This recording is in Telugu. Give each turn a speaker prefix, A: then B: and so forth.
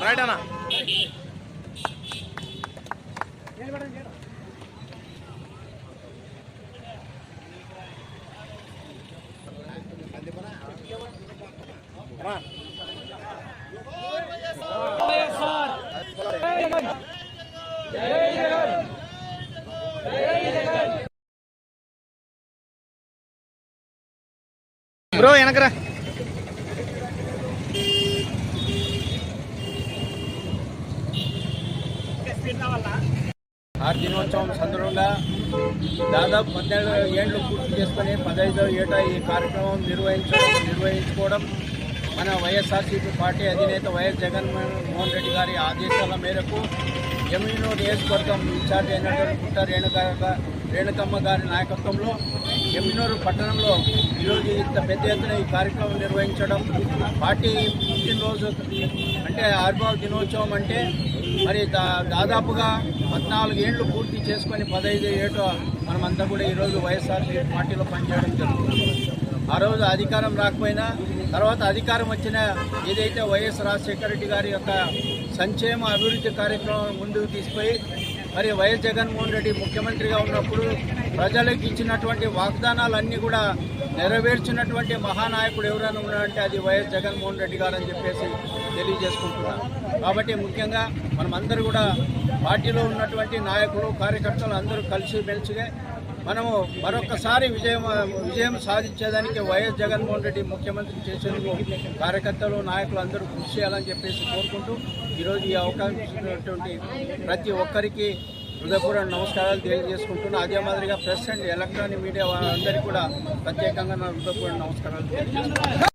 A: రైట్ అన్న జై జగన్ జై జగన్ బ్రో వెనకరా
B: ఆరు దినోత్సవం సందర్భంగా దాదాపు పన్నెండు ఏళ్ళు పూర్తి చేసుకుని పదహైదో ఏటా ఈ కార్యక్రమం నిర్వహించడం నిర్వహించుకోవడం మన వైఎస్ఆర్సీపీ పార్టీ అధినేత వైఎస్ జగన్మోహన్ రెడ్డి గారి ఆదేశాల మేరకు ఎమ్యూనో నియోజకవర్గం ఇన్ఛార్జ్ అయినటువంటి పుట్ట రేణుక రేణుకమ్మ గారి నాయకత్వంలో ఎమ్మినూరు పట్టణంలో ఈరోజు ఇంత పెద్ద ఎత్తున ఈ కార్యక్రమం నిర్వహించడం పార్టీ పుట్టినరోజు అంటే ఆవిర్భావ దినోత్సవం అంటే మరి దా దాదాపుగా పద్నాలుగు ఏళ్ళు పూర్తి చేసుకొని పదహైదు ఏటో మనమంతా కూడా ఈరోజు వైఎస్ఆర్ పార్టీలో పనిచేయడం జరుగుతుంది. ఆ రోజు అధికారం రాకపోయినా తర్వాత అధికారం వచ్చిన ఏదైతే వైఎస్ రాజశేఖర రెడ్డి గారి యొక్క సంక్షేమ అభివృద్ధి కార్యక్రమం ముందుకు తీసుకుపోయి మరి వైఎస్ జగన్మోహన్ రెడ్డి ముఖ్యమంత్రిగా ఉన్నప్పుడు ప్రజలకు ఇచ్చినటువంటి వాగ్దానాలన్నీ కూడా నెరవేర్చినటువంటి మహానాయకుడు ఎవరైనా ఉన్నారంటే అది వైఎస్ జగన్మోహన్ రెడ్డి గారు అని చెప్పేసి తెలియజేసుకుంటున్నాను. కాబట్టి ముఖ్యంగా మనమందరూ కూడా పార్టీలో ఉన్నటువంటి నాయకులు కార్యకర్తలు అందరూ కలిసి మెలిసిగా మనము మరొకసారి విజయం విజయం సాధించేదానికి వైఎస్ జగన్మోహన్ రెడ్డి ముఖ్యమంత్రి చేసేందుకు కార్యకర్తలు నాయకులు అందరూ కృషి చేయాలని చెప్పేసి కోరుకుంటూ ఈరోజు ఈ అవకాశం ఇచ్చినటువంటి ప్రతి ఒక్కరికి హృదయపూర్వక నమస్కారాలు తెలియజేసుకుంటున్నా. అదే మాదిరిగా ప్రెస్ అండ్ ఎలక్ట్రానిక్ మీడియా అందరికీ కూడా ప్రత్యేకంగా నా హృదయపూర్వక నమస్కారాలు తెలియజేస్తున్నాను